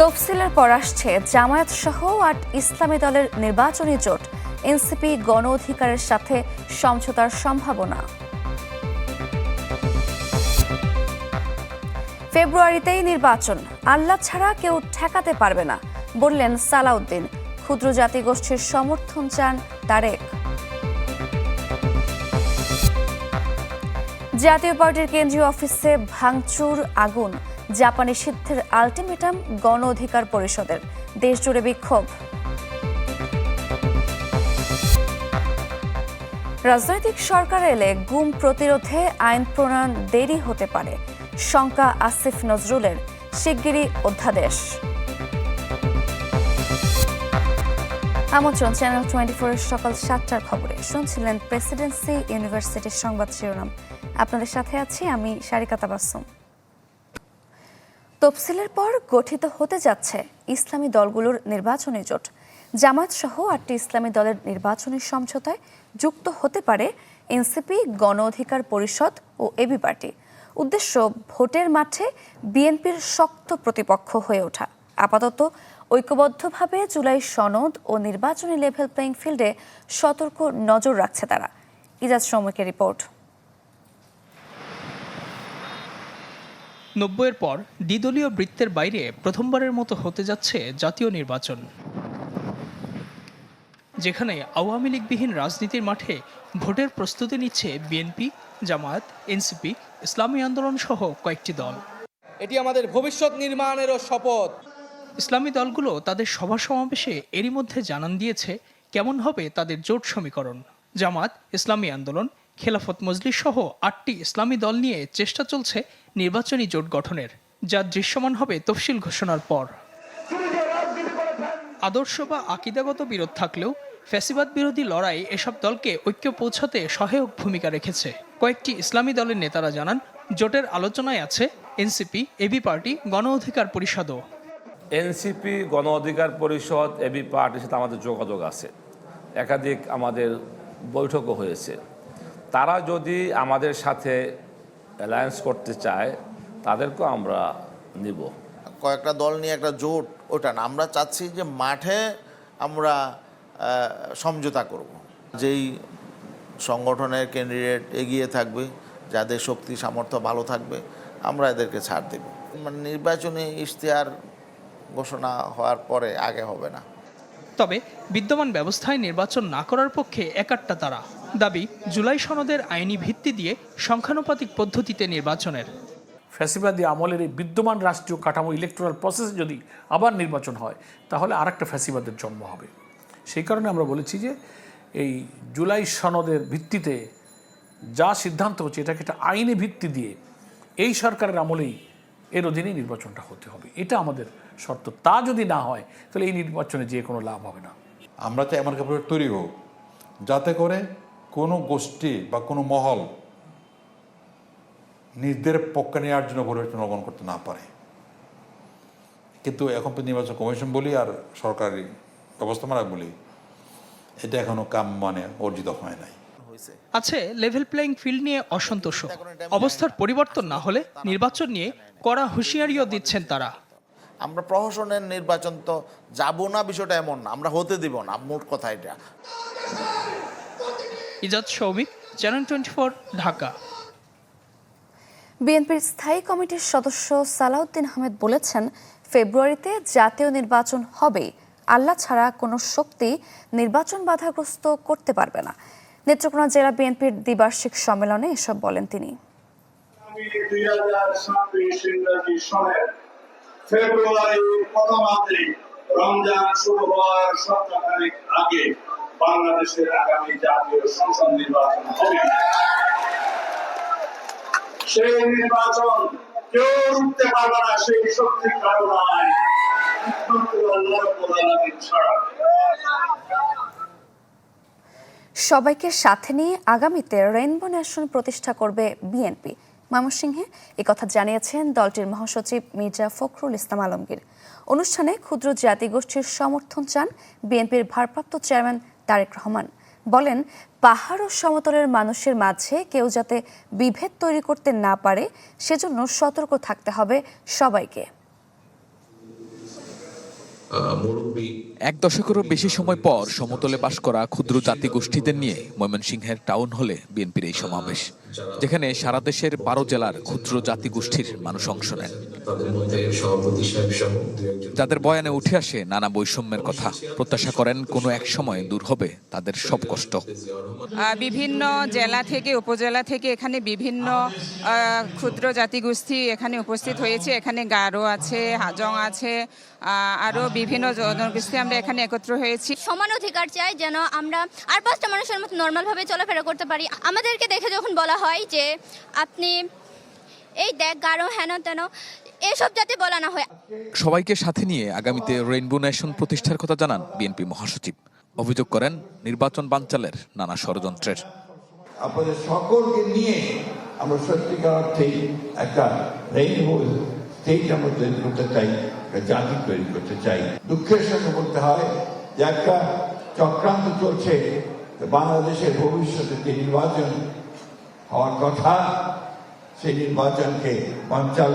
তফসিলের পর আসছে জামায়াত সহ আট ইসলামী দলের নির্বাচনী জোট। এনসিপি গণ অধিকারের সাথে সমঝোতার সম্ভাবনা। ফেব্রুয়ারিতেই নির্বাচন। আল্লাহ ছাড়া কেউ ঠেকাতে পারবে না, বললেন সালাউদ্দিন। ক্ষুদ্র জাতিগোষ্ঠীর সমর্থন চান তারেক। জাতীয় পার্টির কেন্দ্রীয় অফিসে ভাঙচুর, আগুন। জাপানি সিদ্ধের আলটিমেটাম গণ অধিকার পরিষদের। দেশজুড়ে বিক্ষোভ। রাজনৈতিক সরকার এলে গুম প্রতিরোধে আইন প্রণয়ন দেরি হতে পারে। শঙ্কা আসিফ নজরুলের শিগগিরই অধ্যাদেশ। আমন্ত্রণ চ্যানেল টোয়েন্টি ফোরের সকাল সাতটার খবরে। শুনছিলেন প্রেসিডেন্সি ইউনিভার্সিটির সংবাদ শিরোনাম। আপনাদের সাথে আছি আমি সারিকা তাবাসুম। তফসিলের পর গঠিত হতে যাচ্ছে ইসলামী দলগুলোর নির্বাচনী জোট। জামাত সহ আটটি ইসলামী দলের নির্বাচনী সমঝোতায় যুক্ত হতে পারে এনসিপি, গণ অধিকার পরিষদ ও এবি পার্টি। উদ্দেশ্য, ভোটের মাঠে বিএনপির শক্ত প্রতিপক্ষ হয়ে ওঠা। আপাতত ঐক্যবদ্ধভাবে জুলাই সনদ ও নির্বাচনী লেভেল প্লেইং ফিল্ডে সতর্ক নজর রাখছে তারা। ইজাজ শ্রমিকের রিপোর্ট। নব্বইয়ের পর দ্বিদলীয় বৃত্তের বাইরে প্রথমবারের মতো হতে যাচ্ছে জাতীয় নির্বাচন। যেখানে আওয়ামী লীগবিহীন রাজনীতির মাঠে ভোটের প্রস্তুতি নিচ্ছে বিএনপি জামায়াত এনসিপি ইসলামী আন্দোলন সহ কয়েকটি দল। এটি আমাদের ভবিষ্যৎ নির্মাণেরও শপথ। ইসলামী দলগুলো তাদের সভা সমাবেশে এরই মধ্যে জানান দিয়েছে কেমন হবে তাদের জোট সমীকরণ। জামাত ইসলামী আন্দোলন খেলাফত মজলিস সহ আটটি ইসলামী দল নিয়ে চেষ্টা চলছে নির্বাচনী জোট গঠনের, যা দৃশ্যমান হবে তফসিল ঘোষণার পর। আদর্শ বা আকিদাগত বিরোধ থাকলেও ফ্যাসিবাদ বিরোধী লড়াই এসব দলকে ঐক্য পৌঁছাতে সহায়ক ভূমিকা রেখেছে। কয়েকটি ইসলামী দলের নেতারা জানান, জোটের আলোচনায় আছে এনসিপি, এবি পার্টি, গণ অধিকার পরিষদও। এনসিপি, গণ অধিকার পরিষদ, এবি পার্টির সাথে আমাদের যোগাযোগ আছে। একাধিক আমাদের বৈঠকও হয়েছে। তারা যদি আমাদের সাথে অ্যালায়েন্স করতে চায় তাদেরকেও আমরা নিব। কয়েকটা দল নিয়ে একটা জোট ওটা না। আমরা চাচ্ছি যে মাঠে আমরা সমঝোতা করব। যেই সংগঠনের ক্যান্ডিডেট এগিয়ে থাকবে যাদের শক্তি সামর্থ্য ভালো থাকবে আমরা এদেরকে ছাড় দেব। মানে নির্বাচনী ইশতেহার ঘোষণা হওয়ার পরে আগে হবে না। তবে বিদ্যমান ব্যবস্থায় নির্বাচন না করার পক্ষে একাট্টা তারা। দাবি জুলাই সনদের আইনি ভিত্তি দিয়ে সংখ্যানুপাতিক পদ্ধতিতে নির্বাচনের। ফ্যাসিবাদী আমলের এই বিদ্যমান রাষ্ট্রীয় কাঠামো ইলেকট্রাল প্রসেস যদি আবার নির্বাচন হয় তাহলে আর একটা ফ্যাসিবাদের জন্ম হবে। সেই কারণে আমরা বলেছি যে এই জুলাই সনদের ভিত্তিতে যা সিদ্ধান্ত হচ্ছে এটাকে একটা আইনি ভিত্তি দিয়ে এই সরকারের আমলেই এর অধীনে নির্বাচনটা হতে হবে। এটা আমাদের শর্ত। তা যদি না হয় তাহলে এই নির্বাচনে যে কোনো লাভ হবে না। আমরা তো এমন কাপড় তৈরি হোক যাতে করে কোনো গোষ্ঠী বা কোনো মহল নিজেদের পক্ষে নেওয়ার জন্য পরিবর্তন অবলম্বন করতে না পারে। কিন্তু এখন তো নির্বাচন কমিশন বলি আর সরকারি ব্যবস্থাপনা বলি এটা এখনও কাম মানে অর্জিত হয় নাই। আছে লেভেল প্লেইং ফিল্ড নিয়ে অসন্তোষ। অবস্থার পরিবর্তন না হলে নির্বাচন নিয়ে কড়া হুঁশিয়ারিও দিচ্ছেন তারা। আমরা প্রহসনের নির্বাচন তো যাব না বিষয়টা এমন না। আমরা হতে দিব না মোট কথা এটা। Ijaz Soumik channel twenty four Dhaka. বিএনপির স্থায়ী কমিটির সদস্য সালাউদ্দিন আহমেদ বলেছেন ফেব্রুয়ারিতে জাতীয় নির্বাচন হবে। আল্লাহ ছাড়া কোনো শক্তি নির্বাচন বাধাগ্রস্ত করতে পারবে না। নেত্রকোনা জেলা বিএনপির দ্বিবার্ষিক সম্মেলনে এসব বলেন তিনি। ফেব্রুয়ারি প্রথমার্ধে রমজান শুরু হওয়ার সপ্তাহখানেক আগে বাংলাদেশের আগামী জাতীয় সংসদ নির্বাচন হবে। সেই নির্বাচন কেউ রুখতে পারবে না, সেই শক্তি কারও ছাড়া সবাইকে সাথে নিয়ে আগামীতে রেইনবো ন্যাশন প্রতিষ্ঠা করবে বিএনপি। ময়মনসিংহে কথা জানিয়েছেন দলটির মহাসচিব মির্জা ফখরুল ইসলাম আলমগীর। অনুষ্ঠানে ক্ষুদ্র জাতিগোষ্ঠীর সমর্থন চান বিএনপির ভারপ্রাপ্ত চেয়ারম্যান তারেক রহমান। বলেন, পাহাড় ও সমতলের মানুষের মাঝে কেউ যাতে বিভেদ তৈরি করতে না পারে, সেজন্য সতর্ক থাকতে হবে সবাইকে। এক দশকেরও বেশি সময় পর সমতলে বাস করা ক্ষুদ্র জাতিগোষ্ঠীদের নিয়ে ময়মনসিংহের টাউন হলে বিএনপির এই সমাবেশ, যেখানে সারা দেশের বারো জেলার ক্ষুদ্র জাতিগোষ্ঠীর মানুষ অংশ নেন। তাদের মধ্যে সভাপতি সাহেব সহ দু একজন। যাদের বয়ানে উঠে আসে নানা বৈষম্যের কথা প্রত্যাশা করেন কোনো এক সময় দূর হবে তাদের সব কষ্ট। বিভিন্ন জেলা থেকে উপজেলা থেকে এখানে বিভিন্ন ক্ষুদ্র জাতিগোষ্ঠী এখানে উপস্থিত হয়েছে। এখানে গারো আছে হাজং আছে আহ, আরও বিভিন্ন জনগোষ্ঠী আমরা এখানে একত্র হয়েছি। সমান অধিকার চাই যেন আমরা আর পাঁচটা মানুষের মতো নর্মালভাবে চলাফেরা করতে পারি। আমাদেরকে দেখে যখন বলা হয় যে আপনি এই দেখ গারো হেন তেন এসব যাতে বলা না হয়। সবাইকে সাথে নিয়ে আগামীতে রেইনবো নেশন প্রতিষ্ঠার কথা জানান বিএনপি মহাসচিব। অভিযোগ করেন নির্বাচন বানচালের নানা ষড়যন্ত্রের। আপনাদের সকলকে নিয়ে আমরা সত্যিকার অর্থেই একটা রেইনবো স্টেট আমরা তৈরি করতে চাই একটা জাতি তৈরি করতে চাই। দুঃখের সঙ্গে বলতে হয় যে একটা চক্রান্ত চলছে বাংলাদেশের ভবিষ্যতে যে নির্বাচন হওয়ার কথা সেই নির্বাচনকে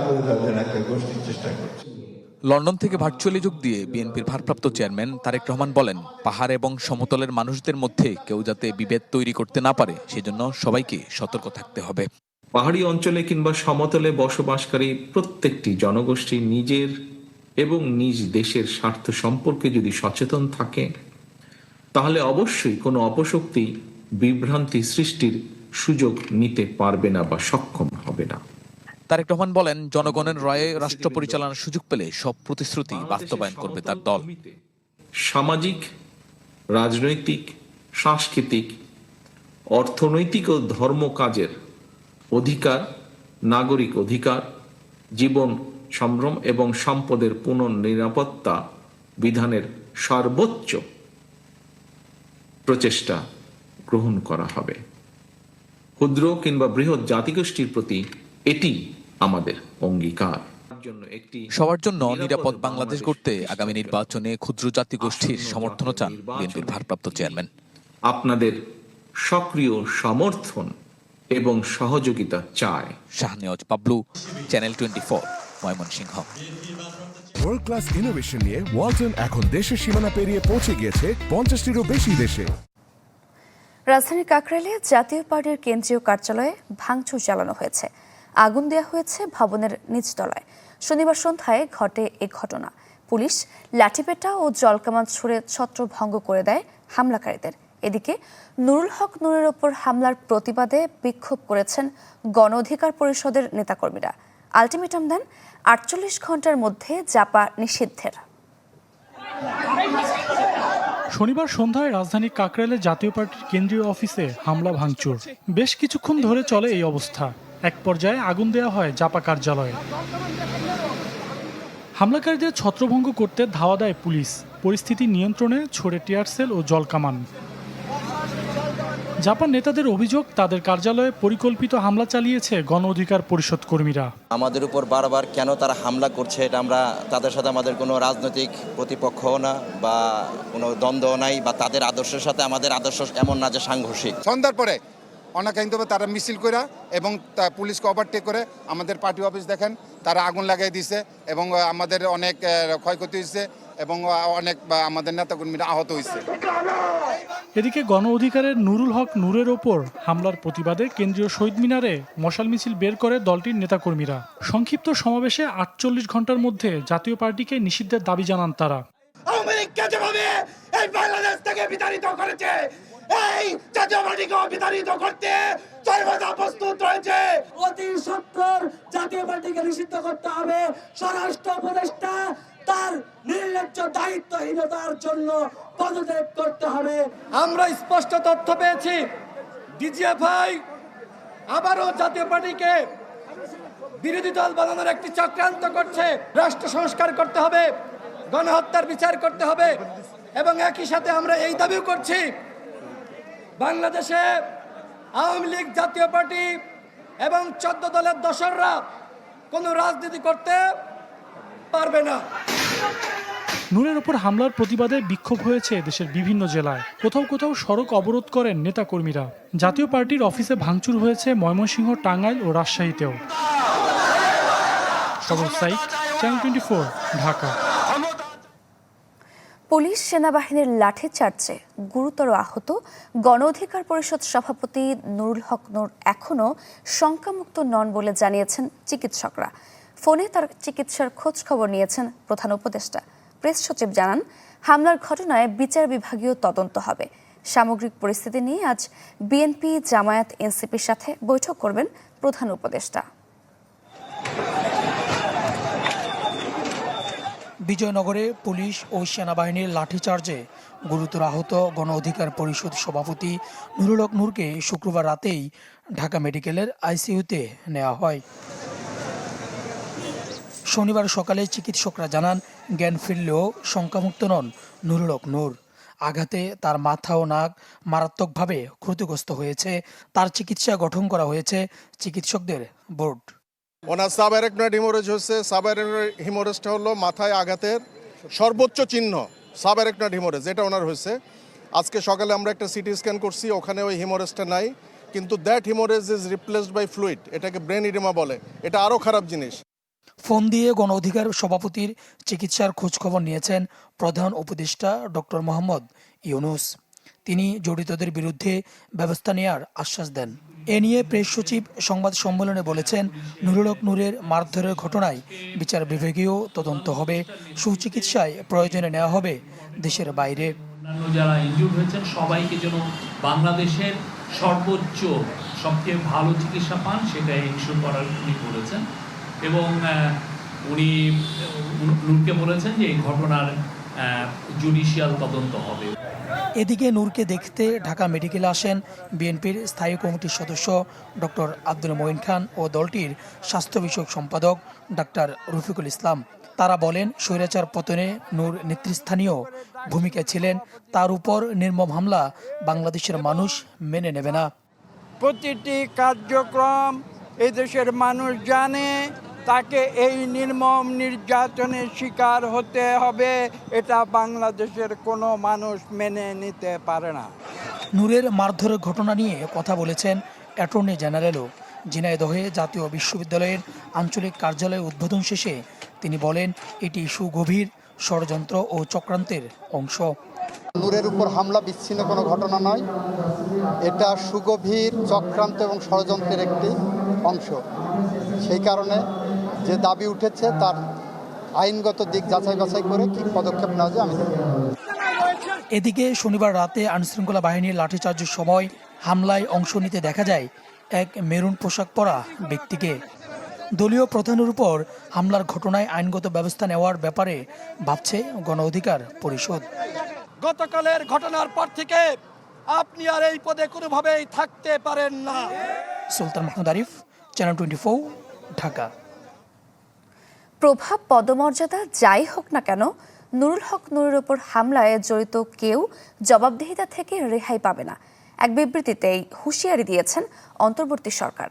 করে দেওয়ার জন্য একটা গোষ্ঠীর চেষ্টা করছে। লন্ডন থেকে ভার্চুয়ালি যোগ দিয়ে বিএনপির ভারপ্রাপ্ত চেয়ারম্যান তারেক রহমান বলেন পাহাড় এবং সমতলের মানুষদের মধ্যে কেউ যাতে বিভেদ তৈরি করতে না পারে সেজন্য সবাইকে সতর্ক থাকতে হবে। পাহাড়ি অঞ্চলে কিংবা সমতলে বসবাসকারী প্রত্যেকটি জনগোষ্ঠী নিজের এবং নিজ দেশের স্বার্থ সম্পর্কে যদি সচেতন থাকে তাহলে অবশ্যই কোনো অপশক্তি বিভ্রান্তি সৃষ্টির সুযোগ নিতে পারবে না বা সক্ষম হবে না। তারেক রহমান বলেন জনগণের রায়ে রাষ্ট্র পরিচালনার সুযোগ পেলে সব প্রতিশ্রুতি বাস্তবায়ন করবে তার দল। সামাজিক রাজনৈতিক সাংস্কৃতিক অর্থনৈতিক ও ধর্ম কাজের অধিকার নাগরিক অধিকার জীবন সম্ভ্রম এবং সম্পদের পুনর্নিরাপত্তা বিধানের সর্বোচ্চ প্রচেষ্টা গ্রহণ করা হবে। ক্ষুদ্র কিংবা বৃহৎ জাতিগোষ্ঠীর প্রতি এটি আমাদের অঙ্গীকার। জন্য সবার জন্য নিরাপদ বাংলাদেশ গড়তে আগামী নির্বাচনে ক্ষুদ্র জাতিগোষ্ঠীর সমর্থনও চান বিএনপির ভারপ্রাপ্ত চেয়ারম্যান। আপনাদের সক্রিয় সমর্থন এবং সহযোগিতা চায় Shahnewaz Pablu channel twenty four Mymensingh. World class innovation নিয়ে ওয়ালটন এখন দেশের সীমানা পেরিয়ে পৌঁছে গিয়েছে পঞ্চাশটিরও বেশি দেশে। রাজধানীর কাকরাইলে জাতীয় পার্টির কেন্দ্রীয় কার্যালয়ে ভাঙচুর চালানো হয়েছে। আগুন দেওয়া হয়েছে ভবনের নিচতলায়। শনিবার সন্ধ্যায় ঘটে এ ঘটনা। পুলিশ লাঠিপেটা ও জলকামান ছুড়ে ছত্রভঙ্গ করে দেয় হামলাকারীদের। এদিকে নুরুল হক নুরের ওপর হামলার প্রতিবাদে বিক্ষোভ করেছেন গণ অধিকার পরিষদের নেতাকর্মীরা। আলটিমেটাম দেন আটচল্লিশ ঘণ্টার মধ্যে জাপা নিষিদ্ধের। শনিবার সন্ধ্যায় রাজধানী কাকরাইলে জাতীয় পার্টির কেন্দ্রীয় অফিসে হামলা, ভাঙচুর। বেশ কিছুক্ষণ ধরে চলে এই অবস্থা। এক পর্যায়ে আগুন দেওয়া হয় জাপা কার্যালয়ে। হামলাকারীদের ছত্রভঙ্গ করতে ধাওয়া দেয় পুলিশ। পরিস্থিতি নিয়ন্ত্রণে ছড়ে টিয়ারসেল ও জলকামান। জাপান নেতাদের অভিযোগ তাদের কার্যালয়ে পরিকল্পিত হামলা চালিয়েছে গণ অধিকার পরিষদ কর্মীরা। আমাদের উপর বারবার কেন তারা হামলা করছে এটা আমরা তাদের সাথে আমাদের কোনো রাজনৈতিক প্রতিপক্ষও না বা কোনো দ্বন্দ্ব নাই বা তাদের আদর্শের সাথে আমাদের আদর্শ এমন না যে সাংঘর্ষিক। সন্ধ্যার পরে অনাকাঙ্ক্ষিতভাবে তারা মিছিল করে এবং তা পুলিশকে ওভারটেক করে আমাদের পার্টি অফিস দেখেন তারা আগুন লাগাই দিছে এবং আমাদের অনেক ক্ষয়ক্ষতি হয়েছে এবং অনেক আমাদের নেতাকর্মীরা আহত হয়েছে এদিকে গণ অধিকারের নুরুল হক নূরের ওপর হামলার প্রতিবাদে কেন্দ্রীয় শহীদ মিনারে মশাল মিছিল বের করে দলটির নেতাকর্মীরা। সংক্ষিপ্ত সমাবেশে আটচল্লিশ ঘণ্টার মধ্যে জাতীয় পার্টিকে নিষিদ্ধের দাবি জানান তারা। আওয়ামী লীগকে যেভাবে এই বাংলাদেশ থেকে বিতাড়িত করেছে এই জাতীয় পার্টিকে বিতাড়িত করতে সর্বদা প্রস্তুত রয়েছে অতি সত্তর জাতীয় পার্টিকে নিষিদ্ধ করতে হবে। স্বরাষ্ট্র উপদেষ্টা তার নির্লজ্জ দায়িত্বহীনতার জন্য পদত্যাগ করতে হবে। আমরা স্পষ্ট তথ্য পেয়েছি। ডিজিএফআই আবারও জাতীয় পার্টিকে বিরোধী দল বানানোর একটি চক্রান্ত করছে। রাষ্ট্র সংস্কার করতে হবে, গণহত্যার বিচার করতে হবে এবং একই সাথে আমরা এই দাবিও করছি, বাংলাদেশে আওয়ামী লীগ জাতীয় পার্টি এবং চোদ্দ দলের দশররা কোনো রাজনীতি করতে পারবে না। নূরের ওপর হামলার প্রতিবাদে বিক্ষোভ হয়েছে দেশের বিভিন্ন জেলায়। কোথাও কোথাও সড়ক অবরোধ করেন নেতাকর্মীরা। জাতীয় পার্টির অফিসে ভাঙচুর হয়েছে ময়মনসিংহ, টাঙ্গাইল ও রাজশাহীতেও। ঢাকা। পুলিশ সেনাবাহিনীর লাঠিচার্জে গুরুতর আহত গণ অধিকার পরিষদ সভাপতি নুরুল হক নূর এখনও শঙ্কামুক্ত নন বলে জানিয়েছেন চিকিৎসকরা। ফোনে তার চিকিৎসার খোঁজ খবর নিয়েছেন প্রধান উপদেষ্টা। প্রেস সচিব জানান, হামলার ঘটনায় বিচার বিভাগীয় তদন্ত হবে। সামগ্রিক পরিস্থিতি নিয়ে আজ বিএনপি, জামায়াত, এনসিপির সাথে বৈঠক করবেন প্রধান উপদেষ্টা। বিজয়নগরে পুলিশ ও সেনাবাহিনীর লাঠিচার্জে গুরুতর আহত গণ অধিকার পরিষদ সভাপতি নুরুল নূরকে শুক্রবার রাতেই ঢাকা মেডিকেলের আইসিইউতে নেওয়া হয়। শনিবার সকালে চিকিৎসকরা জানান, জ্ঞান ফিরলেও শঙ্কামুক্ত নন নুরুলক নূর। আঘাতে তার মাথা ও নাক মারাত্মকভাবে ক্ষতিগ্রস্ত হয়েছে। তার চিকিৎসা গঠন করা হয়েছে চিকিৎসকদের বোর্ড। ওনার সাবারেকনয়েড হিমোরেজ হচ্ছে সাবারেকনয়েড হিমোরেজটা হলো মাথায় আঘাতের সর্বোচ্চ চিহ্ন সাবারেকনয়েড হিমোরেজ এটা ওনার হয়েছে। আজকে সকালে আমরা একটা সিটি স্ক্যান করছি, ওখানে ওই হিমোরেজটা নাই। কিন্তু that haemorrhage is replaced by fluid এটাকে ব্রেন ইডিমা বলে। এটা আরও খারাপ জিনিস। ফোন দিয়ে গণ অধিকার সভাপতির চিকিৎসার খোঁজখবর নিয়েছেন প্রধান উপদেষ্টা ডক্টর মোহাম্মদ ইউনুস। তিনি জড়িতদের বিরুদ্ধে ব্যবস্থা নেওয়ার আশ্বাস দেন। এ নিয়ে প্রেস সচিব সংবাদ সম্মেলনে বলেছেন, নুরুল হক নূরের মারধরের ঘটনায় বিচার বিভাগীয় তদন্ত হবে, সুচিকিৎসায় প্রয়োজনে নেওয়া হবে দেশের বাইরে। যারা ইনজুর্ড হয়েছেন, সবাইকে যেন বাংলাদেশের সর্বোচ্চ, সবচেয়ে ভালো চিকিৎসা পান সেটা ইনশোর করার উনি বলেছেন। এবং উনি নূরকে বলেছেন যে এই ঘটনার জুডিশিয়াল তদন্ত হবে। এদিকে নূরকে দেখতে ঢাকা মেডিকেলে আসেন বিএনপির স্থায়ী কমিটির সদস্য ডক্টর আব্দুল মঈন খান ও দলটির স্বাস্থ্য বিষয়ক সম্পাদক ডাক্তার রফিকুল ইসলাম। তারা বলেন স্বৈরাচার পতনে নূর নেতৃস্থানীয় ভূমিকা ছিলেন তার উপর নির্মম হামলা বাংলাদেশের মানুষ মেনে নেবে না। প্রতিটি কার্যক্রম এদেশের মানুষ জানে তাকে এই নির্মম নির্যাতনের শিকার হতে হবে। এটা বাংলাদেশের কোনো মানুষ মেনে নিতে পারে না। নূরের মারধরের ঘটনা নিয়ে কথা বলেছেন অ্যাটর্নি জেনারেলও। ঝিনাইদহে জাতীয় বিশ্ববিদ্যালয়ের আঞ্চলিক কার্যালয় উদ্বোধন শেষে তিনি বলেন এটি সুগভীর ষড়যন্ত্র ও চক্রান্তের অংশ। নূরের উপর হামলা বিচ্ছিন্ন কোনো ঘটনা নয়। এটা সুগভীর চক্রান্ত এবং ষড়যন্ত্রের একটি অংশ। সেই কারণে যে দাবি উঠেছে তার আইনগত দিক যাচাই বাছাই করে কি পদক্ষেপ নেওয়া যায় আমি এদিকে শনিবার রাতে আইনশৃঙ্খলা বাহিনীর লাঠিচার্জের সময় হামলায় অংশ নিতে দেখা যায় এক মেরুন পোশাক পরা ব্যক্তিকে। দলীয় প্রধানের উপর হামলার ঘটনায় আইনগত ব্যবস্থা নেওয়ার ব্যাপারে ভাবছে গণ অধিকার পরিষদ। গতকালের ঘটনার পর থেকে আপনি আর এই পদে কোনোভাবেই থাকতে পারেন না। Sultan Mahmud Arif channel twenty Dhaka. প্রভাব, পদমর্যাদা যাই হোক না কেন, নুরুল হক নুরের ওপর হামলায় জড়িত কেউ জবাবদিহিতা থেকে রেহাই পাবে না। এক বিবৃতিতে এই হুঁশিয়ারি দিয়েছেন অন্তর্বর্তী সরকার।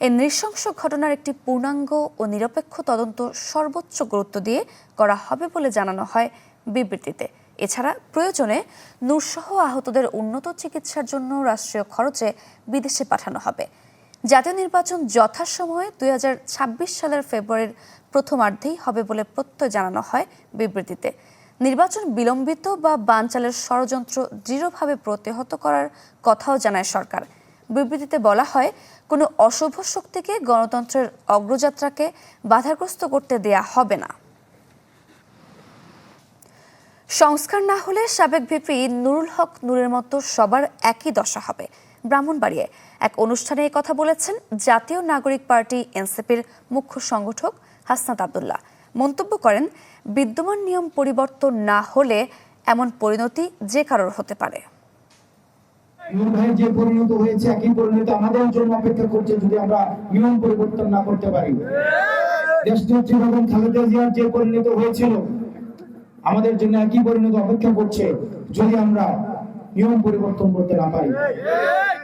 এই নৃশংস ঘটনার একটি পূর্ণাঙ্গ ও নিরপেক্ষ তদন্ত সর্বোচ্চ গুরুত্ব দিয়ে করা হবে বলে জানানো হয় বিবৃতিতে। এছাড়া প্রয়োজনে নূরসহ আহতদের উন্নত চিকিৎসার জন্য রাষ্ট্রীয় খরচে বিদেশে পাঠানো হবে। জাতীয় নির্বাচন যথাসময়ে দুই হাজার ছাব্বিশ সালের ফেব্রুয়ারির প্রথমার্ধেই হবে বলে প্রত্যয় জানানো হয় বিবৃতিতে। নির্বাচন বিলম্বিত বা বানচালের ষড়যন্ত্র দৃঢ়ভাবে প্রতিহত করার কথাও জানায় সরকার। বিবৃতিতে বলা হয়, কোনো অশুভ শক্তিকে গণতন্ত্রের অগ্রযাত্রাকে বাধাগ্রস্ত করতে দেয়া হবে না। সংস্কার না হলে সাবেক ভিপি নুরুল হক নূরের মতো সবার একই দশা হবে। ব্রাহ্মণবাড়িয়ায় এক অনুষ্ঠানে কথা বলেছেন জাতীয় নাগরিক পার্টি এনসিপির মুখ্য সংগঠক হাসনাত আবদুল্লাহ। মন্তব্য করেন, বিদ্যমান নিয়ম পরিবর্তন না হলে এমন পরিণতি যে কারোর হতে পারে। যে পরিণত হয়েছে, একই আমাদের জন্য অপেক্ষা করছে যদি আমরা নিয়ম পরিবর্তন না করতে পারি। দেশনেত্রী বেগম খালেদা জিয়ার যে পরিণত হয়েছিল, আমাদের জন্য একই পরিণত অপেক্ষা করছে যদি আমরা নিয়ম পরিবর্তন করতে না পারি।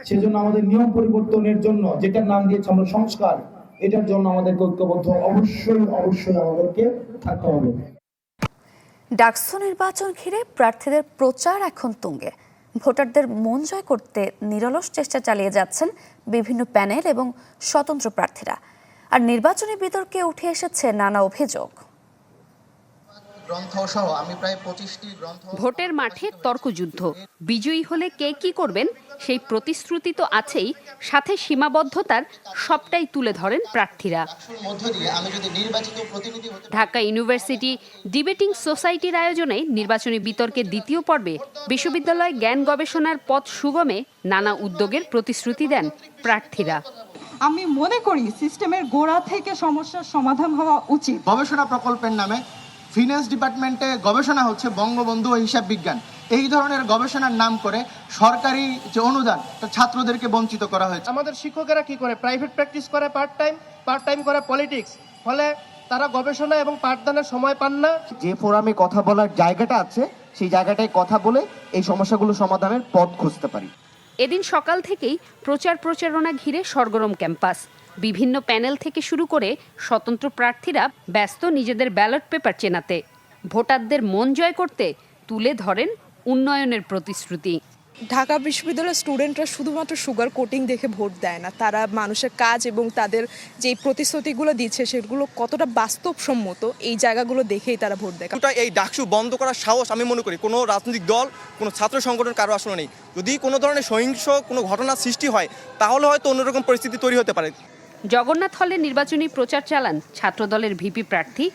সেজন্য আমাদের নিয়ম পরিবর্তনের জন্য যেটার নাম দিয়েছে আমরা সংস্কার। এটার জন্য আমাদেরকে ঐক্যবদ্ধ, অবশ্যই অবশ্যই আমাদেরকে থাকতে হবে। ডাকসু নির্বাচন ঘিরে প্রার্থীদের প্রচার এখন তুঙ্গে। ভোটারদের মন জয় করতে নিরলস চেষ্টা চালিয়ে যাচ্ছেন বিভিন্ন প্যানেল এবং স্বতন্ত্র প্রার্থীরা। আর নির্বাচনী বিতর্কে উঠে এসেছে নানা অভিযোগ গ্রন্থ সহ আমি প্রায় পঁচিশটি গ্রন্থ ভোটের মাঠে তর্কযুদ্ধ বিজয়ী হলে কে কি করবেন? সেই প্রতিশ্রুতি তো আছেই। সাথে সীমাবদ্ধতার সবটাই তুলে ধরেন প্রার্থীরা। মধ্য দিয়ে আমি যদি নির্বাচিত প্রতিনিধি হতে ঢাকা ইউনিভার্সিটি ডিবেটিং সোসাইটির আয়োজনে নির্বাচনী বিতর্কের দ্বিতীয় পর্বে বিশ্ববিদ্যালয় জ্ঞান গবেষণার পথ সুগমে নানা উদ্যোগের প্রতিশ্রুতি দেন প্রার্থীরা। আমি মনে করি সিস্টেমের গোড়া থেকে সমস্যার সমাধান হওয়া উচিত। গবেষণা প্রকল্পের নামে ফিনান্স ডিপার্টমেন্টে গবেষণা হচ্ছে বঙ্গবন্ধু ও হিসাব বিজ্ঞান। এই ধরনের গবেষণার নাম করে সরকারি যে অনুদান তা ছাত্রদেরকে বঞ্চিত করা হয়েছে। আমাদের শিক্ষকেরা কি করে? প্রাইভেট প্র্যাকটিস করে পার্ট টাইম পার্ট টাইম করে পলিটিক্স ফলে তারা গবেষণা এবং পাঠদানের সময় পান না। যে ফোরামে কথা বলার জায়গাটা আছে সেই জায়গাটায় কথা বলে এই সমস্যাগুলো সমাধানের পথ খুঁজতে পারি। এদিন সকাল থেকেই প্রচার প্রচারণা ঘিরে সরগরম ক্যাম্পাস। বিভিন্ন প্যানেল থেকে শুরু করে স্বতন্ত্র প্রার্থীরা ব্যস্ত নিজেদের ব্যালট পেপার চেনাতে। ভোটারদের মন জয় করতে তুলে ধরেন উন্নয়নের প্রতিশ্রুতি। ঢাকা বিশ্ববিদ্যালয়ের স্টুডেন্টরা শুধুমাত্র সুগার কোটিং দেখে ভোট দেয় না তারা মানুষের কাজ এবং তাদের যে প্রতিশ্রুতিগুলো দিচ্ছে সেগুলো কতটা বাস্তবসম্মত এই জায়গাগুলো দেখেই তারা ভোট দেয়। এই ডাকসু বন্ধ করার সাহস আমি মনে করি কোনো রাজনৈতিক দল কোনো ছাত্র সংগঠন কারও আসলে নেই। যদি কোনো ধরনের সহিংস কোনো ঘটনার সৃষ্টি হয় তাহলে হয়তো অন্যরকম পরিস্থিতি তৈরি হতে পারে। জগন্নাথ হলে নির্বাচনী প্রচার চালান ছাত্রদলের ভিপি প্রার্থী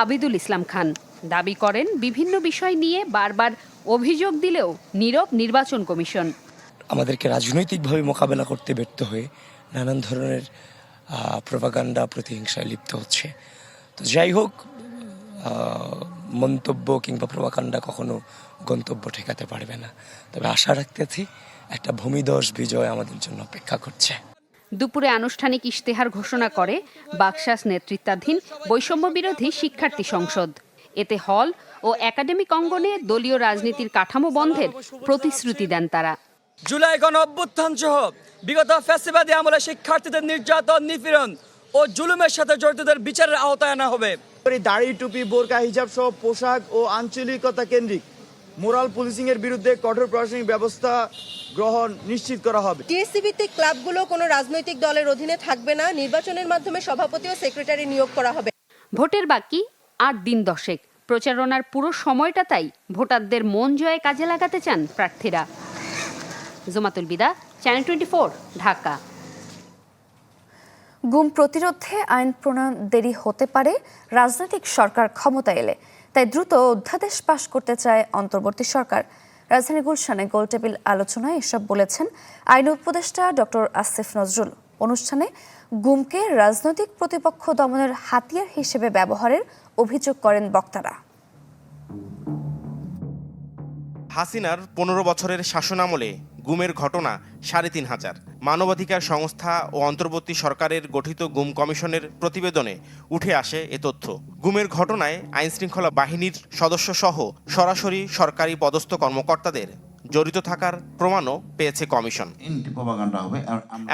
আবিদুল ইসলাম খান। দাবি করেন, বিভিন্ন বিষয় নিয়ে বারবার অভিযোগ দিলেও নীরব নির্বাচন কমিশন। আমাদেরকে রাজনৈতিকভাবে মোকাবেলা করতে ব্যর্থ হয়ে নানান ধরনের প্রভাকাণ্ডা প্রতিহিংসায় লিপ্ত হচ্ছে। তো যাই হোক মন্তব্য কিংবা প্রভাকাণ্ডা কখনো গন্তব্য ঠেকাতে পারবে না। তবে আশা রাখতেছি, একটা ভূমিদশ বিজয় আমাদের জন্য অপেক্ষা করছে। দুপুরে আনুষ্ঠানিক ইশতেহার ঘোষণা করে বাকশাস নেতৃত্বাধীন বৈষম্য বিরোধী শিক্ষার্থী সংসদ। এতে হল ও একাডেমিক অঙ্গনে দলীয় রাজনীতির কাঠামো বন্ধের প্রতিশ্রুতি দেন তারা। জুলাই গণ অভ্যুত্থান সহ বিগত ফ্যাসিবাদী আমলে শিক্ষার্থীদের নির্যাতন নিপীড়ন ও জুলুমের সাথে জড়িতদের বিচারের আওতায় আনা হবে। দাড়ি টুপি বোরকা হিজাব সহ পোশাক ও আঞ্চলিকতা কেন্দ্রিক মোরাল পুলিশিং এর বিরুদ্ধে কঠোর প্রশাসনিক ব্যবস্থা গ্রহণ নিশ্চিত করা হবে। টিএসসি ভিত্তিক ক্লাবগুলো কোনো রাজনৈতিক দলের অধীনে থাকবে না নির্বাচনের মাধ্যমে সভাপতি ও সেক্রেটারি নিয়োগ করা হবে। ভোটের বাকি আট দিন দশেক। প্রচারণার পুরো সময়টা তাই ভোটারদের মন জয়ে কাজে লাগাতে চান প্রার্থীরা। জোমাতুল বিদা চ্যানেল টোয়েন্টি ঢাকা। গুম প্রতিরোধে আইন প্রণয়ন দেরি হতে পারে রাজনৈতিক সরকার ক্ষমতা এলে। তাই দ্রুত অধ্যাদেশ পাশ করতে চায় অন্তর্বর্তী সরকার। রাজধানী গুলশানে গোলটেবিল আলোচনায় এসব বলেছেন আইন উপদেষ্টা ডক্টর আসিফ নজরুল। অনুষ্ঠানে গুমকে রাজনৈতিক প্রতিপক্ষ দমনের হাতিয়ার হিসেবে ব্যবহারের অভিযোগ করেন বক্তারা। হাসিনার পনেরো বছরের শাসনামলে গুমের ঘটনা সাড়ে তিন হাজার। মানবাধিকার সংস্থা ও অন্তর্বর্তী সরকারের গঠিত গুম কমিশনের প্রতিবেদনে উঠে আসে এ তথ্য। গুমের ঘটনায় আইনশৃঙ্খলা বাহিনীর সদস্য সহ সরাসরি সরকারি পদস্থ কর্মকর্তাদের জড়িত থাকার প্রমাণও পেয়েছে কমিশন।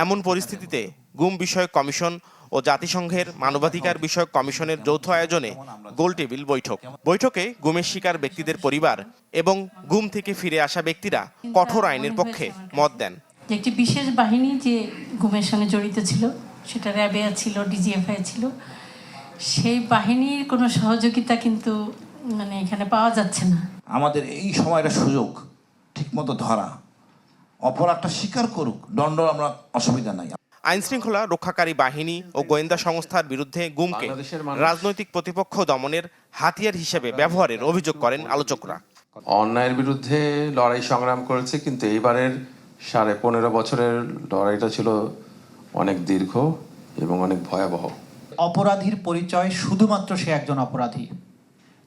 এমন পরিস্থিতিতে গুম বিষয়ক কমিশন ও জাতিসংঘের মানবাধিকার বিষয়ক কমিশনের যৌথ আয়োজনে গোলটেবিল বৈঠক। বৈঠকে গুমের শিকার ব্যক্তিদের পরিবার এবং গুম থেকে ফিরে আসা ব্যক্তিরা কঠোর আইনের পক্ষে মত দেন। একটি বিশেষ বাহিনী যে গুমের সঙ্গে জড়িত ছিল সেটা র্যাবেয়া ছিল ডিজিএফআই ছিল সেই বাহিনীর কোনো সহযোগিতা কিন্তু মানে এখানে পাওয়া যাচ্ছে না। আমাদের এই সময়টা সুযোগ ঠিকমতো ধরা। অপরাধটা স্বীকার করুক দণ্ড আমরা অসুবিধা নাই। আইনশৃঙ্খলা রক্ষাকারী বাহিনী ও গোয়েন্দা সংস্থার বিরুদ্ধে গুমকে রাজনৈতিক প্রতিপক্ষ দমনের হাতিয়ার হিসেবে ব্যবহারের অভিযোগ করেন আলোচকরা। অন্যায়ের বিরুদ্ধে লড়াই সংগ্রাম করেছে কিন্তু এইবারের সাড়ে পনেরো বছরের লড়াইটা ছিল অনেক দীর্ঘ এবং অনেক ভয়াবহ। অপরাধীর পরিচয় শুধুমাত্র সে একজন অপরাধী।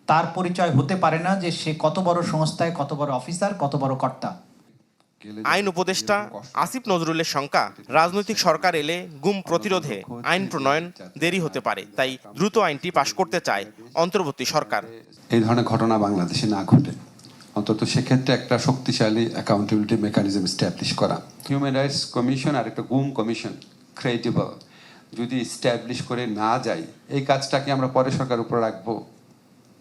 তার পরিচয় হতে পারে না যে সে কত বড় সংস্থায় কত বড় অফিসার কত বড় কর্তা। আইন উপদেষ্টা আসিফ নজরুলের শঙ্কা, রাজনৈতিক সরকার এলে গুম প্রতিরোধে আইন প্রণয়ন দেরি হতে পারে, তাই দ্রুত আইনটি পাশ করতে চায় অন্তর্বর্তী সরকার। এই ধরনের ঘটনা বাংলাদেশে না ঘটে। অন্তত সেক্ষেত্রে একটা শক্তিশালী অ্যাকাউন্টেবিলিটি মেকানিজম স্ট্যাবলিশ করা। হিউম্যান রাইটস কমিশন আর একটা গুম কমিশন ক্রেডিবল যদি স্ট্যাবলিশ করে না যাই এই কাজটাকে আমরা পরে সরকার উপর রাখব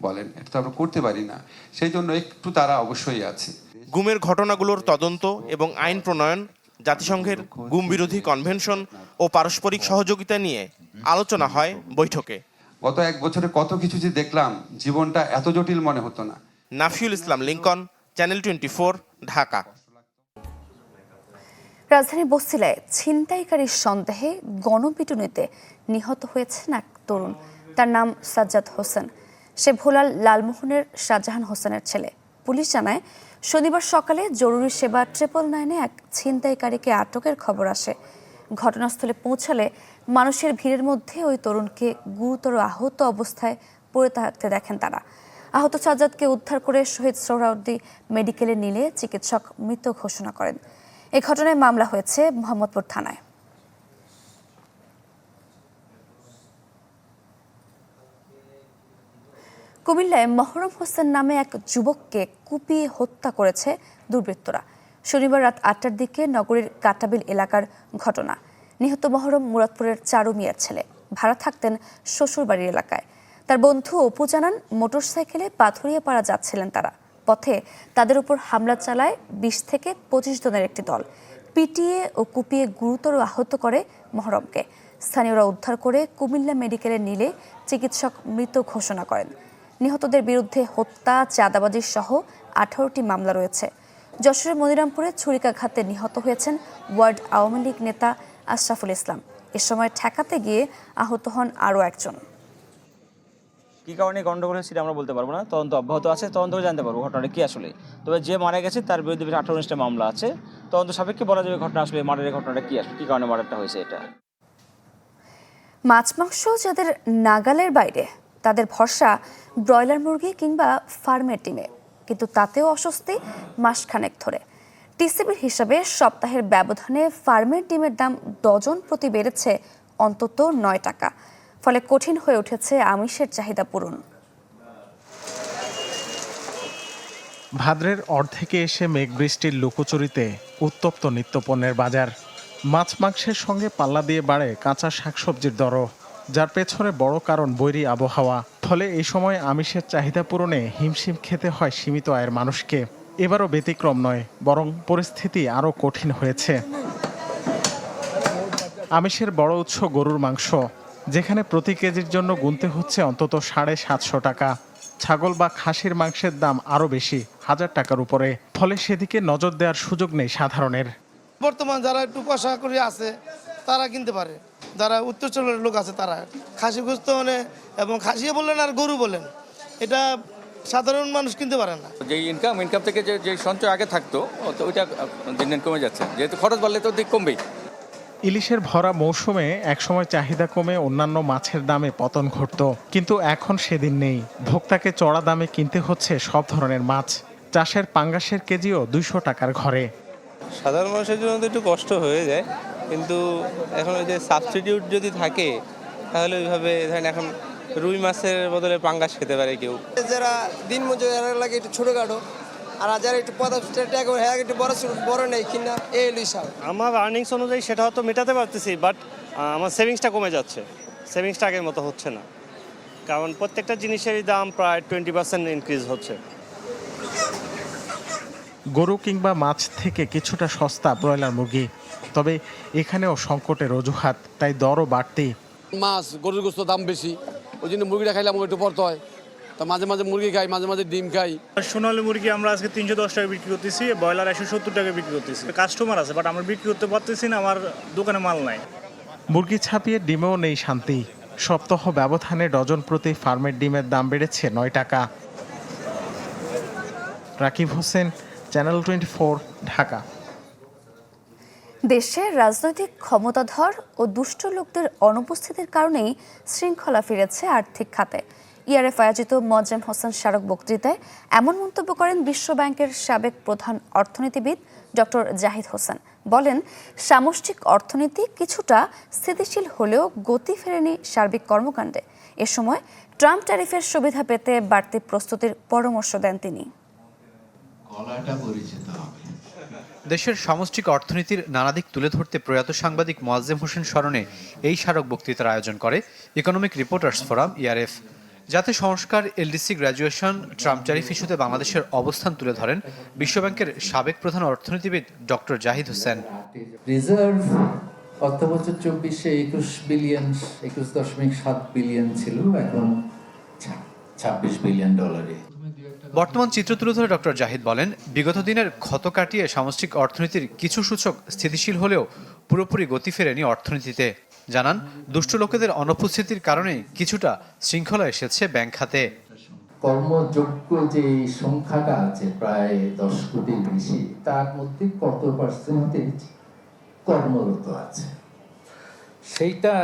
বলেন। এটা তো আমরা করতে পারি না। সেই জন্য একটু তারা অবশ্যই আছে। গুমের ঘটনাগুলোর তদন্ত এবং আইন প্রণয়ন জাতিসংঘের গুম বিরোধী কনভেনশন ও পারস্পরিক সহযোগিতা নিয়ে আলোচনা হয় বৈঠকে। গত এক বছরে কত কিছু যে দেখলাম জীবনটা এত জটিল মনে হতো না। Nafiul Islam Lincoln channel twenty Dhaka. রাজধানীর বস্তিলায় ছিনতাইকারীর সন্দেহে গণপিটুনিতে নিহত হয়েছেন এক তরুণ। তার নাম সাজ্জাদ হোসেন। সে ভোলাল লালমোহনের শাহজাহান হোসেনের ছেলে। পুলিশ জানায় শনিবার সকালে জরুরি সেবা ট্রিপল নাইনে এক ছিনতাইকারীকে আটকের খবর আসে। ঘটনাস্থলে পৌঁছালে মানুষের ভিড়ের মধ্যে ওই তরুণকে গুরুতর আহত অবস্থায় পড়ে থাকতে দেখেন তারা। আহত সাজ্জাদকে উদ্ধার করে শহীদ সোহরাউদ্দি মেডিকেলে নিলে চিকিৎসক মৃত ঘোষণা করেন। এ ঘটনায় মামলা হয়েছে মোহাম্মদপুর থানায়। কুমিল্লায় মহরম হোসেন নামে এক যুবককে কুপিয়ে হত্যা করেছে দুর্বৃত্তরা। শনিবার রাত আটটার দিকে নগরীর কাটাবিল এলাকার ঘটনা। নিহত মহরম মুরাদপুরের চারু মিয়ার ছেলে। ভাড়া থাকতেন শ্বশুরবাড়ির এলাকায়। তার বন্ধু অপু জানান, মোটরসাইকেলে পাথুরিয়া পাড়া যাচ্ছিলেন তারা। পথে তাদের উপর হামলা চালায় বিশ থেকে পঁচিশ জনের একটি দল। পিটিয়ে ও কুপিয়ে গুরুতর আহত করে মহরমকে। স্থানীয়রা উদ্ধার করে কুমিল্লা মেডিকেলে নিলে চিকিৎসক মৃত ঘোষণা করেন। নিহতদের বিরুদ্ধে হত্যা চাঁদাবাজি সহ আঠারোটি মামলা রয়েছে। যশোরের মনিরামপুরে ছুরিকাঘাতে নিহত হয়েছেন ওয়ার্ড আওয়ামী লীগ নেতা আশরাফুল ইসলাম। এ সময় ঠেকাতে গিয়ে আহত হন আরও একজন। কী কারণে গন্ডগোল হয়েছে আমরা বলতে পারব না। তদন্ত অব্যাহত আছে তদন্ত জানতে পারব ঘটনাটা কি আসলে। তবে যে মারা গেছে তার বিরুদ্ধে আঠারো উনিশটা মামলা আছে। তদন্ত সাপেক্ষে বলা যাবে ঘটনা আসলে মার্ডারের ঘটনাটা কি আসলে কী কারণে মার্ডারটা হয়েছে এটা? মাছ মাংস যাদের নাগালের বাইরে তাদের ভরসা ব্রয়লার মুরগি কিংবা ফার্মের ডিমে। কিন্তু তাতেও অস্বস্তি মাসখানেক ধরে। টিসিবির হিসাবে সপ্তাহের ব্যবধানে ফার্মের ডিমের দাম ডজন প্রতি বেড়েছে অন্তত নয় টাকা। ফলে কঠিন হয়ে উঠেছে আমিষের চাহিদা পূরণ। ভাদ্রের অর্ধেকে এসে মেঘ বৃষ্টির লুকোচুরিতে উত্তপ্ত নিত্যপণ্যের বাজার। মাছ মাংসের সঙ্গে পাল্লা দিয়ে বাড়ে কাঁচা শাকসবজির দরও। যার পেছনে বড় কারণ বৈরী আবহাওয়া। ফলে এই সময় আমিষের চাহিদা পূরণে হিমশিম খেতে হয় সীমিত আয়ের মানুষকে। এবারও ব্যতিক্রম নয়, বরং পরিস্থিতি আরও কঠিন হয়েছে। আমিষের বড় উৎস গরুর মাংস, যেখানে প্রতি কেজির জন্য গুনতে হচ্ছে অন্তত সাড়ে সাতশো টাকা। ছাগল বা খাসির মাংসের দাম আরও বেশি, হাজার টাকার উপরে। ফলে সেদিকে নজর দেওয়ার সুযোগ নেই সাধারণের। বর্তমান যারা একটু পয়সা করে আছে, তারা কিনতে পারে। যারা উত্তরচলের লোক আছে তারা। খাসি গুস্ত মানে এবং খাসিয়ে বললেন আর গরু বলেন। এটা সাধারণ মানুষ কিনতে পারে না। যে ইনকাম ইনকাম থেকে যে যে সঞ্চয় আগে থাকতো তো ওইটা দিন দিন কমে যাচ্ছে। যেহেতু খরচ বাড়লে তো দিক কমবেই। ইলিশের ভরা মৌসুমে একসময় চাহিদা কমে অন্যান্য মাছের দামে পতন ঘটত। কিন্তু এখন সেদিন নেই। ভোক্তাকে চড়া দামে কিনতে হচ্ছে সব ধরনের মাছ। চাষের পাঙ্গাসের কেজিও দুইশো টাকার ঘরে। সাধারণ মানুষের জন্য তো একটু কষ্ট হয়ে যায়। কিন্তু এখন ওই যে সাবস্টিটিউট যদি থাকে তাহলে ওইভাবে ধরেন এখন রুই মাছের বদলে পাঙ্গাস খেতে পারে কেউ। যারা দিন মজুর এরা লাগে একটু ছোটোখাটো। আর যারা একটু পদার্থ টাকা হ্যাঁ একটু বড় ছোট বড় নেই কিনা এই হিসাব আমার আর্নিংস অনুযায়ী সেটা হয়তো মেটাতে পারতেছি বাট আমার সেভিংসটা কমে যাচ্ছে। সেভিংসটা আগের মতো হচ্ছে না। কারণ প্রত্যেকটা জিনিসেরই দাম প্রায় টোয়েন্টি পার্সেন্ট ইনক্রিজ হচ্ছে। গরু কিংবা মাছ থেকে কিছুটা সস্তা ব্রয়লার মুরগি। তবে এখানেও সংকটের অজুহাত তাই দরও বাড়তি মাছ গরুর গোস্ত দাম বেশি ওই জন্য মুরগিটা খাইলে আমাকে একটু পড়তে হয়। তা মাঝে মাঝে মুরগি খাই মাঝে মাঝে ডিম খাই। সোনালী মুরগি আমরা আজকে তিনশো দশ টাকা বিক্রি করতেছি ব্রয়লার একশো সত্তর টাকা বিক্রি করতেছি। কাস্টমার আছে বাট আমরা বিক্রি করতে পারতেছি না আমার দোকানে মাল নাই। মুরগি ছাপিয়ে ডিমেও নেই শান্তি। সপ্তাহ ব্যবধানে ডজন প্রতি ফার্মের ডিমের দাম বেড়েছে নয় টাকা। রাকিব হোসেন চ্যানেল টোয়েন্টি ঢাকা দেশের রাজনৈতিক ক্ষমতাধর ও দুষ্ট লোকদের অনুপস্থিতির কারণেই শৃঙ্খলা ফিরেছে আর্থিক খাতে। ইআরএফ আয়োজিত মজ্জাম হোসেন স্মারক বক্তৃতায় এমন মন্তব্য করেন বিশ্ব ব্যাংকের সাবেক প্রধান অর্থনীতিবিদ ডক্টর জাহিদ হোসেন। বলেন, সামষ্টিক অর্থনীতি কিছুটা স্থিতিশীল হলেও গতি ফেরেনি সার্বিক কর্মকাণ্ডে। এ সময় ট্রাম্প ট্যারিফের সুবিধা পেতে বাড়তি প্রস্তুতির পরামর্শ দেন তিনি। দেশের সামষ্টিক অর্থনীতির নানা দিক তুলে ধরতে প্রয়াত সাংবাদিক মোয়াজ্জেম হোসেন স্মরণে এই স্মারক বক্তৃতার আয়োজন করে ইকোনমিক রিপোর্টার্স ফোরাম ইআরএফ যাতে সংস্কার এলডিসি গ্র্যাজুয়েশন ট্রাম্প ট্যারিফ ইস্যুতে বাংলাদেশের অবস্থান তুলে ধরেন বিশ্বব্যাংকের সাবেক প্রধান অর্থনীতিবিদ ডক্টর জাহিদ হোসেন। রিজার্ভ অর্থ বছর চব্বিশে একুশ বিলিয়ন একুশ দশমিক সাত বিলিয়ন ছিল এখন ছাব্বিশ বিলিয়ন ডলারে বর্তমান চিত্র তুলে ধরে ডক্টর জাহিদ বলেন, বিগত দিনের ক্ষত কাটিয়ে সামষ্টিক অর্থনীতির কিছু সূচক স্থিতিশীল হলেও পুরোপুরি গতি ফেরেনি অর্থনীতিতে। জানান, দুষ্ট লোকেদের অনুপস্থিতির কারণে কিছুটা শৃঙ্খলা এসেছে ব্যাংক খাতে। কর্মযোগ্য যে সংখ্যাটা আছে প্রায় দশ কোটির বেশি, তার মধ্যে কত পার্সেন্টেজ কর্মরত আছে? সেইটা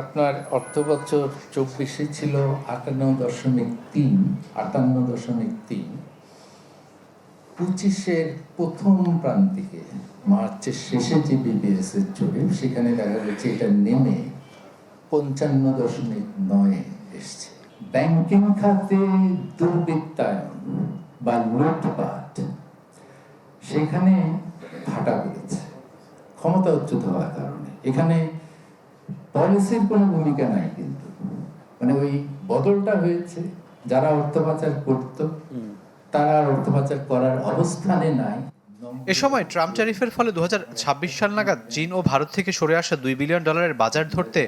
আপনার অর্থ বছর চব্বিশে ছিল আটান্ন দশমিক তিন, আটান্ন দশমিক তিন। পঁচিশের প্রথম প্রান্তিকে মার্চের শেষে যে বিবিএস এর ছবি সেখানে দেখা যাচ্ছে এটা নেমে পঞ্চান্ন দশমিক নয় এসছে। ব্যাংকিং খাতে দুর্বৃত্তায়ন বা লুটপাট, সেখানে ভাটা বেড়েছে ক্ষমতা উচ্যুত হওয়ার কারণে। এখানে পলিসির কোনো ভূমিকা নাই কিন্তু। মানে ওই বদলটা হয়েছে যারা অর্থ পাচার করত তারা অর্থ পাচার করার অবস্থানে নাই। এ সময় ট্রাম্প ট্যারিফের ফলে দুহাজার ছাব্বিশ সাল নাগাদ চীন ও ভারত থেকে সরে আসা দুই বিলিয়ন ডলারের বাজার ধরতে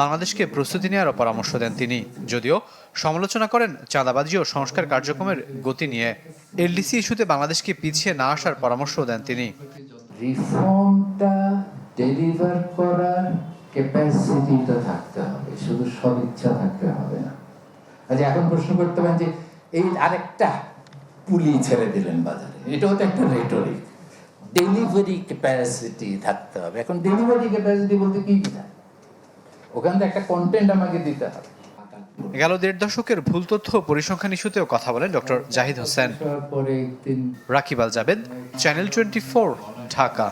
বাংলাদেশকে প্রস্তুতি নেওয়ারও পরামর্শ দেন তিনি। যদিও সমালোচনা করেন চাঁদাবাজি ও সংস্কার কার্যক্রমের গতি নিয়ে। এলডিসি ইস্যুতে বাংলাদেশকে পিছিয়ে না আসার পরামর্শ দেন তিনি। রিফর্মটা ডেলিভার করার ক্যাপাসিটিটা থাকতে হবে শুধু সদিচ্ছা থাকতে হবে না। আচ্ছা এখন প্রশ্ন করতে পারেন যে এই আরেকটা পুলি ছেড়ে দিলেন বাজারে এটাও তো একটা রেটরিক ডেলিভারি ক্যাপাসিটি থাকতে হবে। এখন ডেলিভারি ক্যাপাসিটি বলতে কি বোঝায়? ওখান থেকে একটা কন্টেন্ট আমাকে দিতে হবে। গেল দেড় দশকের ভুল তথ্য পরিসংখ্যান ইস্যুতেও কথা বলেন doctor Zahid Hossain. Rakib Al Jabed channel twenty Dhaka.